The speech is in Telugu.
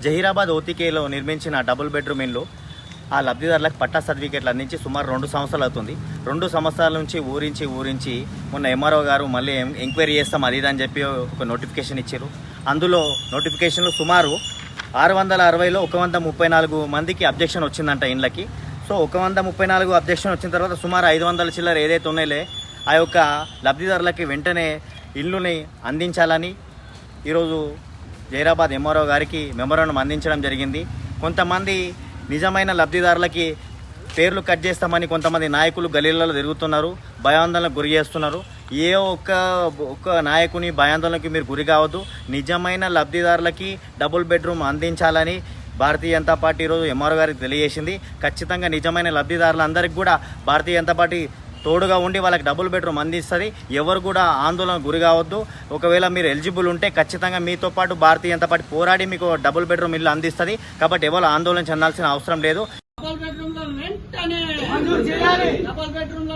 జహీరాబాద్ ఓతికేలో నిర్మించిన డబుల్ బెడ్రూమ్ ఇల్లు ఆ లబ్ధిదారులకు పట్టా సర్టిఫికేట్లు అందించి సుమారు రెండు సంవత్సరాలు అవుతుంది. రెండు సంవత్సరాల నుంచి ఊరించి ఊరించి మొన్న ఎంఆర్ఓ గారు మళ్ళీ ఎం- ఎంక్వైరీ చేస్తాం అది అని చెప్పి ఒక నోటిఫికేషన్ ఇచ్చారు అందులో నోటిఫికేషన్లు సుమారు ఆరు వందల అరవైలో ఒక వంద ముప్పై నాలుగు మందికి అబ్జెక్షన్ వచ్చిందంట ఇండ్లకి సో ఒక వంద ముప్పై నాలుగు అబ్జెక్షన్ వచ్చిన తర్వాత సుమారు ఐదు వందల చిల్లర ఏదైతే ఉన్నాయిలే ఆ యొక్క లబ్ధిదారులకి వెంటనే ఇల్లుని అందించాలని ఈరోజు జైరాబాద్ ఎంఆర్ఓ గారికి మెమోరాండం అందించడం జరిగింది. కొంతమంది నిజమైన లబ్ధిదారులకి పేర్లు కట్ చేస్తామని కొంతమంది నాయకులు గలీలలో తిరుగుతున్నారు భయాందోళనకు గురి చేస్తున్నారు. ఏ ఒక్క ఒక్క నాయకుని భయాందోళనకి మీరు గురి కావద్దు. నిజమైన లబ్ధిదారులకి డబుల్ బెడ్రూమ్ అందించాలని భారతీయ జనతా పార్టీ ఈరోజు ఎంఆర్ఓ గారికి తెలియజేసింది. ఖచ్చితంగా నిజమైన లబ్ధిదారులందరికీ కూడా భారతీయ జనతా పార్టీ తోడుగా ఉండి వాళ్ళకి డబుల్ బెడ్రూమ్ అందిస్తుంది. ఎవరు కూడా ఆందోళన గురి కావద్దు. ఒకవేళ మీరు ఎలిజిబుల్ ఉంటే ఖచ్చితంగా మీతో పాటు భారతీయ జనతా పార్టీ పోరాడి మీకు డబుల్ బెడ్రూమ్ ఇల్లు అందిస్తుంది. కాబట్టి ఎవరు ఆందోళన చెందాల్సిన అవసరం లేదు. డబల్ బెడ్రూమ్ వెంటనే డబల్ బెడ్రూమ్